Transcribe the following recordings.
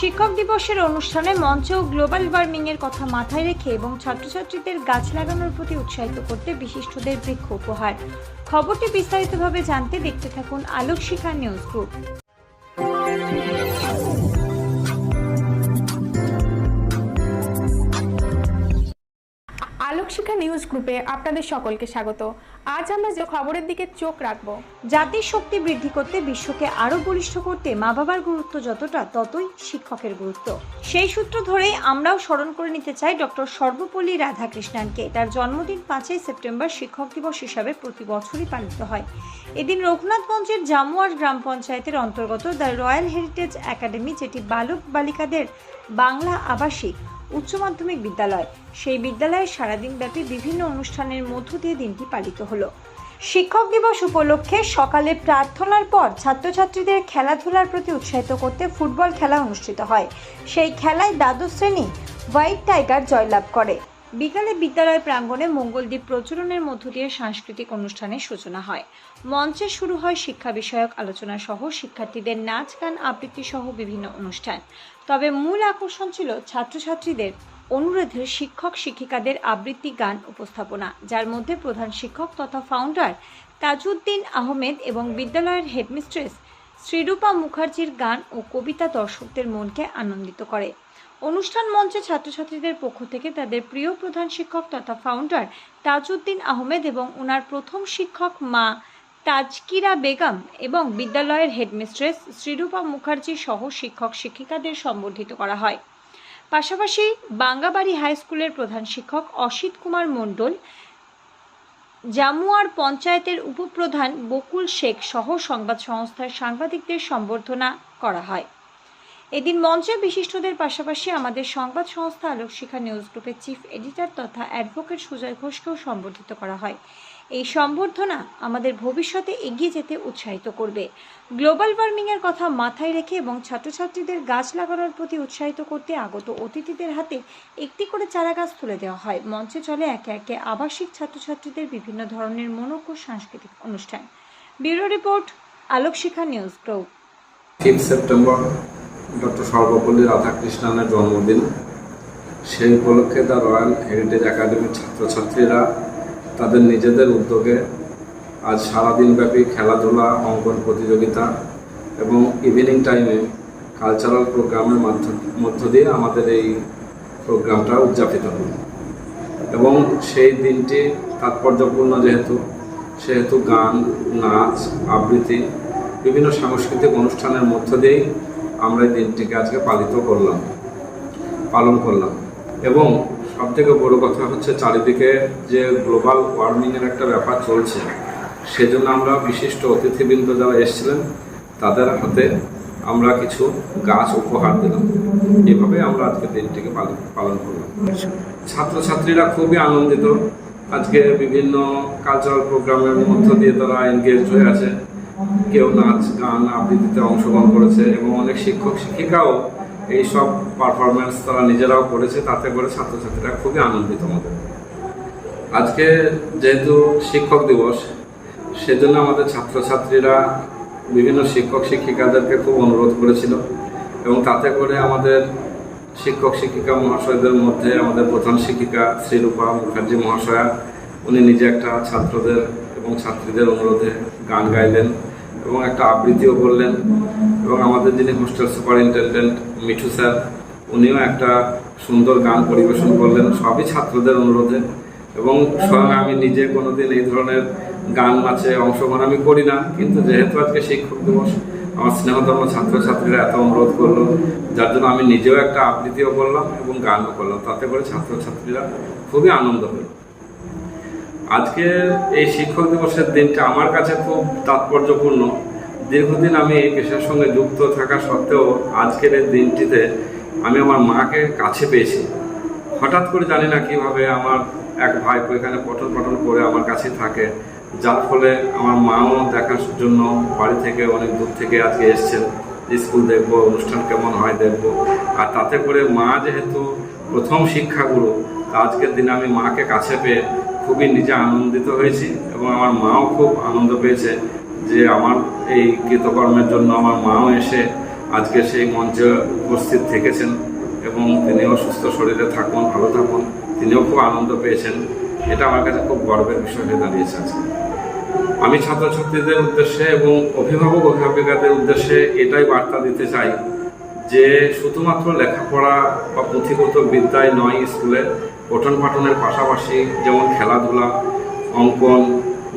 শিক্ষক দিবসের অনুষ্ঠানে মঞ্চ ও গ্লোবাল ওয়ার্মিং এর কথা মাথায় রেখে এবং ছাত্রছাত্রীদের গাছ লাগানোর প্রতি উৎসাহিত করতে বিশিষ্টদের বৃক্ষ উপহার। খবরটি বিস্তারিতভাবে জানতে দেখতে থাকুন Alok Shikha news group. Alokshikha news গ্রুপে আপনাদের সকলকে স্বাগত। আজ আমরা যে খবরের দিকে চোখ রাখব। জাতির শক্তি বৃদ্ধি করতে বিশ্বকে আরও বলিষ্ঠ করতে মা বাবার গুরুত্ব যতটা, ততই শিক্ষকের গুরুত্ব। সেই সূত্র ধরেই আমরাও স্মরণ করে নিতে চাই ডক্টর সর্বপল্লী রাধাকৃষ্ণনকে। তার জন্মদিন পাঁচই সেপ্টেম্বর শিক্ষক দিবস হিসাবে প্রতি বছরই পালিত হয়। এদিন রঘুনাথগঞ্জের জামুয়ার গ্রাম পঞ্চায়েতের অন্তর্গত দ্য রয়্যাল হেরিটেজ একাডেমি, যেটি বালক বালিকাদের বাংলা আবাসিক উচ্চ মাধ্যমিক বিদ্যালয়। সেই বিদ্যালয়ে সারাদিন ব্যাপী বিভিন্ন অনুষ্ঠানের মধ্য দিয়ে দিনটি পালিত হলো। শিক্ষক দিবস উপলক্ষে সকালে প্রার্থনার পর ছাত্রছাত্রীদের খেলাধুলার প্রতি উৎসাহিত করতে ফুটবল খেলা অনুষ্ঠিত হয়। সেই খেলায় দ্বাদশ শ্রেণি হোয়াইট টাইগার জয়লাভ করে। বিকালে বিদ্যালয় প্রাঙ্গণে মঙ্গলদ্বীপ প্রচলনের মধ্য দিয়ে সাংস্কৃতিক অনুষ্ঠানের সূচনা হয়। মঞ্চে শুরু হয় শিক্ষা বিষয়ক আলোচনা সহ শিক্ষার্থীদের নাচ, গান আবৃত্তি সহ বিভিন্ন অনুষ্ঠান। তবে মূল আকর্ষণ ছিল ছাত্রছাত্রীদের অনুরোধে শিক্ষক শিক্ষিকাদের আবৃত্তি গান উপস্থাপনা, যার মধ্যে প্রধান শিক্ষক তথা ফাউন্ডার তাজউদ্দিন আহমেদ এবং বিদ্যালয়ের হেডমিস্ট্রেস শ্রীরূপা মুখার্জির গান ও কবিতা দর্শকদের মনকে আনন্দিত করে। অনুষ্ঠান মঞ্চে ছাত্রছাত্রীদের পক্ষ থেকে তাদের প্রিয় প্রধান শিক্ষক তথা ফাউন্ডার তাজউদ্দিন আহমেদ এবং ওনার প্রথম শিক্ষক মা তাজকিরা বেগম এবং বিদ্যালয়ের হেডমিস্ট্রেস শ্রীরূপা মুখার্জি সহ শিক্ষক শিক্ষিকাদের সম্বর্ধিত করা হয়। পাশাপাশি বাঙ্গাবাড়ি হাই স্কুলের প্রধান শিক্ষক অসিত কুমার মণ্ডল, জামুয়ার পঞ্চায়েতের উপপ্রধান বকুল শেখ সহ সংবাদ সংস্থার সাংবাদিকদের সম্বর্ধনা করা হয়। এদিন মঞ্চে বিশিষ্টদের পাশাপাশি আমাদের সংবাদ সংস্থা আলোকশিখা নিউজ গ্রুপের চিফ এডিটর তথা অ্যাডভোকেট সুজয় ঘোষকেও সম্বর্ধিত করা হয়। এই সম্বর্ধনা আমাদের ভবিষ্যতে এগিয়ে যেতে উৎসাহিত করবে। গ্লোবাল ওয়ার্মিংয়ের কথা মাথায় রেখে এবং ছাত্রছাত্রীদের গাছ লাগানোর প্রতি উৎসাহিত করতে আগত অতিথিদের হাতে একটি করে চারা গাছ তুলে দেওয়া হয়। মঞ্চে চলে একে একে আবাসিক ছাত্রছাত্রীদের বিভিন্ন ধরনের মনোজ্ঞ সাংস্কৃতিক অনুষ্ঠান। Bureau report, Alokshikha news group fifth September doctor Sarvepalli রাধাকৃষ্ণনের জন্মদিন। সেই উপলক্ষে দ্য রয়্যাল হেরিটেজ একাডেমির ছাত্রছাত্রীরা তাদের নিজেদের উদ্যোগে আজ সারাদিন ব্যাপী খেলাধুলা, অঙ্কন প্রতিযোগিতা এবং ইভিনিং টাইমে কালচারাল প্রোগ্রামের মধ্য দিয়ে আমাদের এই প্রোগ্রামটা উদযাপিত হল। এবং সেই দিনটি তাৎপর্যপূর্ণ যেহেতু, সেহেতু গান, নাচ, আবৃত্তি, বিভিন্ন সাংস্কৃতিক অনুষ্ঠানের মধ্য দিয়েই আমরা এই দিনটিকে আজকে পালিত করলাম, পালন করলাম। এবং সব থেকে বড় কথা হচ্ছে চারিদিকে যে গ্লোবাল ওয়ার্মিংয়ের একটা ব্যাপার চলছে, সেজন্য আমরা বিশিষ্ট অতিথিবৃন্দ যারা এসেছিলেন, তাদের হাতে আমরা কিছু গাছ উপহার দিলাম। এভাবে আমরা আজকে দিনটিকে পালন করলাম। ছাত্রছাত্রীরা খুবই আনন্দিত। আজকে বিভিন্ন কালচারাল প্রোগ্রামের মধ্য দিয়ে তারা এনগেজ হয়ে আছে। কেউ নাচ, গান, আবৃত্তিতে অংশগ্রহণ করেছে এবং অনেক শিক্ষক শিক্ষিকাও এই সব পারফরমেন্স তারা নিজেরাও করেছে, তাতে করে ছাত্রছাত্রীরা খুবই আনন্দিত আমাদের। আজকে যেহেতু শিক্ষক দিবস, সেজন্য আমাদের ছাত্রছাত্রীরা বিভিন্ন শিক্ষক শিক্ষিকাদেরকে খুব অনুরোধ করেছিল এবং তাতে করে আমাদের শিক্ষক শিক্ষিকা মহাশয়দের মধ্যে আমাদের প্রধান শিক্ষিকা শ্রীরূপা মুখার্জি মহাশয়া, উনি নিজে একটা ছাত্রদের এবং ছাত্রীদের অনুরোধে গান গাইলেন এবং একটা আবৃত্তিও করলেন এবং আমাদের যিনি হোস্টেল সুপারিনটেন্ডেন্ট মিঠু স্যার, উনিও একটা সুন্দর গান পরিবেশন করলেন, সবই ছাত্রদের অনুরোধে। এবং স্বয়ং আমি নিজে কোনোদিন এই ধরনের গান নাচে অংশগ্রহণ আমি করি না, কিন্তু যেহেতু আজকে শিক্ষক দিবস, আমার স্নেহধর্ম ছাত্রছাত্রীরা এত অনুরোধ করল, যার জন্য আমি নিজেও একটা আবৃত্তিও করলাম এবং গানও করলাম। তাতে করে ছাত্রছাত্রীরা খুবই আনন্দ হলো আজকে এই শিক্ষক দিবসের দিনটা আমার কাছে খুব তাৎপর্যপূর্ণ। দীর্ঘদিন আমি এই পেশার সঙ্গে যুক্ত থাকা সত্ত্বেও আজকের এই দিনটিতে আমি আমার মাকে কাছে পেয়েছি। হঠাৎ করে জানি না কীভাবে আমার এক ভাইপো এখানে পঠন পঠন করে আমার কাছে থাকে, যার ফলে আমার মাও দেখার জন্য বাড়ি থেকে অনেক দূর থেকে আজকে এসছেন। স্কুল দেখব, অনুষ্ঠান কেমন হয় দেখব। আর তাতে করে মা যেহেতু প্রথম শিক্ষাগুরু আজকের দিনে আমি মাকে কাছে পেয়ে খুবই নিজে আনন্দিত হয়েছি এবং আমার মাও খুব আনন্দ পেয়েছে। যে আমার এই কৃতকর্মের জন্য আমার মাও এসে আজকে সেই মঞ্চে উপস্থিত থেকেছেন এবং তিনিও সুস্থ শরীরে থাকুন, ভালো থাকুন, তিনিও খুব আনন্দ পেয়েছেন। এটা আমার কাছে খুব গর্বের বিষয় হয়ে দাঁড়িয়েছে আজকে। আমি ছাত্রছাত্রীদের উদ্দেশ্যে এবং অভিভাবক, অভিভাবিকাদের উদ্দেশ্যে এটাই বার্তা দিতে চাই যে শুধুমাত্র লেখাপড়া বা পুঁথিগত বিদ্যায় নয়, স্কুলে পঠন পাঠনের পাশাপাশি যেমন খেলাধুলা, অঙ্কন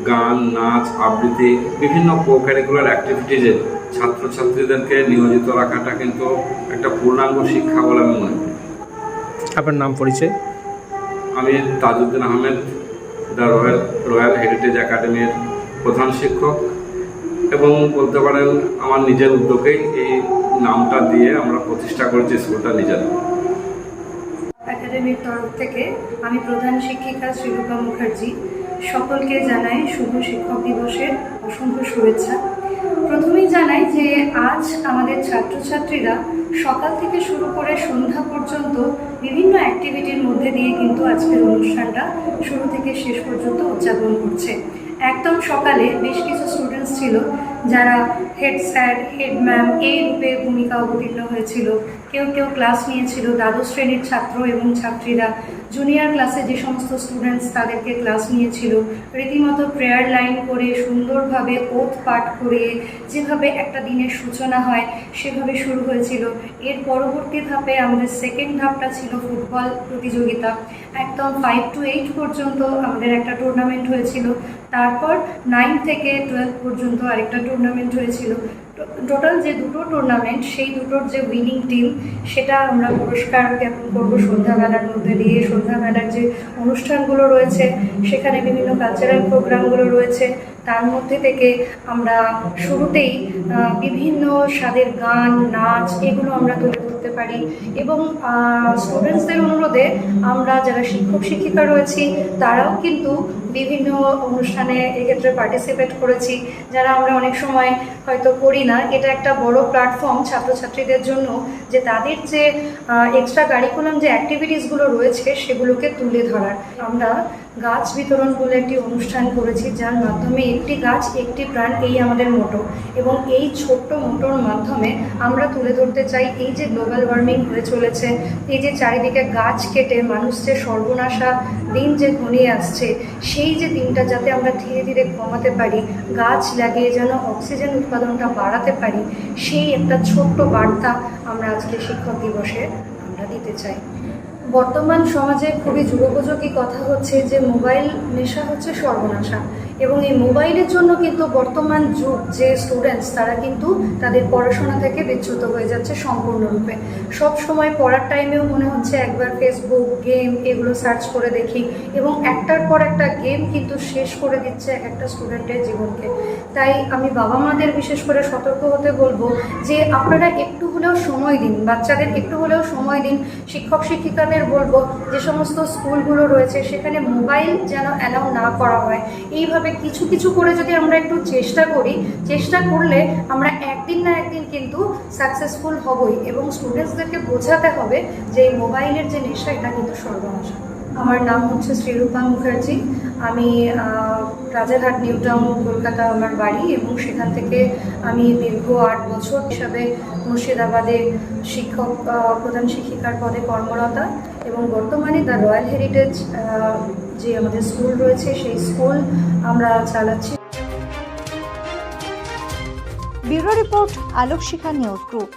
গান নাচ আবৃত্তি বিভিন্ন কো কারিকুলার অ্যাক্টিভিটিজে ছাত্রছাত্রীদেরকে নিয়োজিত রাখাটা কিন্তু একটা পূর্ণাঙ্গ শিক্ষা বলে আমি মনে করি। আপনার নাম পরিচয়? আমি Tajuddin Ahmed the royal royal heritage একাডেমির প্রধান শিক্ষক এবং বলতে পারেন আমার নিজের উদ্যোগেই এই নামটা দিয়ে আমরা প্রতিষ্ঠা করেছি স্কুলটা নিজের। একাডেমির তরফ থেকে আমি প্রধান শিক্ষিকা শ্রীরূপা মুখার্জি সকলকে জানাই শুভ শিক্ষক দিবসের অসংখ্য শুভেচ্ছা। প্রথমেই জানাই যে আজ আমাদের ছাত্রছাত্রীরা সকাল থেকে শুরু করে সন্ধ্যা পর্যন্ত বিভিন্ন অ্যাক্টিভিটির মধ্যে দিয়ে কিন্তু আজকের অনুষ্ঠানটা শুরু থেকে শেষ পর্যন্ত উদযাপন করছে। একদম সকালে বেশ কিছু স্টুডেন্টস ছিল, যারা হেড স্যার হেড ম্যাম এই রূপে ভূমিকা অবতীর্ণ হয়েছিল। কেউ কেউ ক্লাস নিয়েছিল, দ্বাদশ শ্রেণির ছাত্র এবং ছাত্রীরা। জুনিয়র ক্লাসে যে সমস্ত স্টুডেন্টস তাদেরকে ক্লাস নিয়েছিল, রীতিমতো প্রেয়ার লাইন করে সুন্দরভাবে ওথ পাঠ করে যেভাবে একটা দিনের সূচনা হয়, সেভাবে শুরু হয়েছিল। এর পরবর্তী ধাপে আমাদের সেকেন্ড ধাপটা ছিল ফুটবল প্রতিযোগিতা। একদম ফাইভ টু এইট পর্যন্ত আমাদের একটা টুর্নামেন্ট হয়েছিল। তারপর নাইন থেকে টুয়েলভ পর্যন্ত আরেকটা টুর্নামেন্ট হয়েছিল। টোটাল যে দুটো টুর্নামেন্ট সেই দুটোর যে উইনিং টিম সেটা আমরা পুরস্কার জ্ঞাপন করব সন্ধ্যাবেলার মধ্যে দিয়ে। সন্ধ্যাবেলার যে অনুষ্ঠানগুলো রয়েছে, সেখানে বিভিন্ন কালচারাল প্রোগ্রামগুলো রয়েছে। তার মধ্যে থেকে আমরা শুরুতেই বিভিন্ন স্বাদের গান, নাচ এগুলো আমরা তুলে ধরতে পারি এবং স্টুডেন্টসদের অনুরোধে আমরা যারা শিক্ষক, শিক্ষিকা রয়েছি, তারাও কিন্তু বিভিন্ন অনুষ্ঠানে এক্ষেত্রে পার্টিসিপেট করেছি, যারা আমরা অনেক সময় হয়তো করি না। এটা একটা বড় প্ল্যাটফর্ম ছাত্রছাত্রীদের জন্য যে তাদের যে এক্সট্রা কারিকুলাম যে অ্যাক্টিভিটিসগুলো রয়েছে সেগুলোকে তুলে ধরার। আমরা গাছ বিতরণ বলে একটি অনুষ্ঠান করেছি, যার মাধ্যমে একটি গাছ, একটি প্রাণ, এই আমাদের মোটো এবং এই ছোট্ট মোটোর মাধ্যমে আমরা তুলে ধরতে চাই এই যে গ্লোবাল ওয়ার্মিং হয়ে চলেছে, এই যে চারিদিকে গাছ কেটে মানুষ যে সর্বনাশা দিন যে ঘনিয়ে আসছে সেই যে দিনটা যাতে আমরা ধীরে ধীরে কমাতে পারি, গাছ লাগিয়ে যেন অক্সিজেন উৎপাদনটা বাড়াতে পারি, সেই একটা ছোট্ট বার্তা আমরা আজকে শিক্ষক দিবসে আমরা দিতে চাই। বর্তমান সমাজে খুবই যুগোপযোগী কথা হচ্ছে যে মোবাইল নেশা হচ্ছে সর্বনাশা। এবং এই মোবাইলের জন্য কিন্তু বর্তমান যুগ যে স্টুডেন্টস তারা কিন্তু তাদের পড়াশোনা থেকে বিচ্যুত হয়ে যাচ্ছে সম্পূর্ণরূপে। সব সময় পড়ার টাইমেও মনে হচ্ছে একবার ফেসবুক গেম এগুলো সার্চ করে দেখি এবং একটার পর একটা গেম কিন্তু শেষ করে দিচ্ছে এক একটা স্টুডেন্টের জীবনকে। তাই আমি বাবা মাদের বিশেষ করে সতর্ক হতে বলব যে আপনারা একটু হলেও সময় দিন, বাচ্চাদের একটু হলেও সময় দিন। শিক্ষক, শিক্ষিকাদের বলব যে সমস্ত স্কুলগুলো রয়েছে, সেখানে মোবাইল যেন অ্যালাউ না করা হয়। এইভাবে কিছু কিছু করে যদি আমরা একটু চেষ্টা করি, চেষ্টা করলে আমরা একদিন না একদিন কিন্তু সাকসেসফুল হবই এবং স্টুডেন্টসদেরকে বোঝাতে হবে যে এই মোবাইলের যে নেশা, এটা কিন্তু সর্বনাশা। আমার নাম হচ্ছে শ্রীরূপা মুখার্জি। আমি রাজারহাট নিউ টাউন কলকাতা আমার বাড়ি এবং সেখান থেকে আমি দীর্ঘ আট বছর হিসাবে মুর্শিদাবাদে শিক্ষক প্রধান শিক্ষিকার পদে কর্মরতা। এবং বর্তমানে দ্য রয়্যাল হেরিটেজ যে আমাদের স্কুল রয়েছে সেই স্কুল আমরা চালাচ্ছি। Bureau report Alok Shikha news group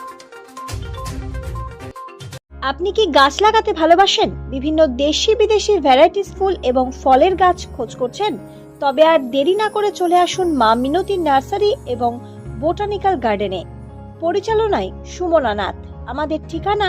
আপনি কি গাছ লাগাতে ভালোবাসেন? বিভিন্ন দেশি বিদেশি ভ্যারাইটিস ফুল এবং ফলের গাছ খোঁজ করছেন? তবে আর দেরি না করে চলে আসুন মা মিনতি নার্সারি এবং বোটানিক্যাল গার্ডেনে। পরিচালনায় সুমনা নাথ। আমাদের ঠিকানা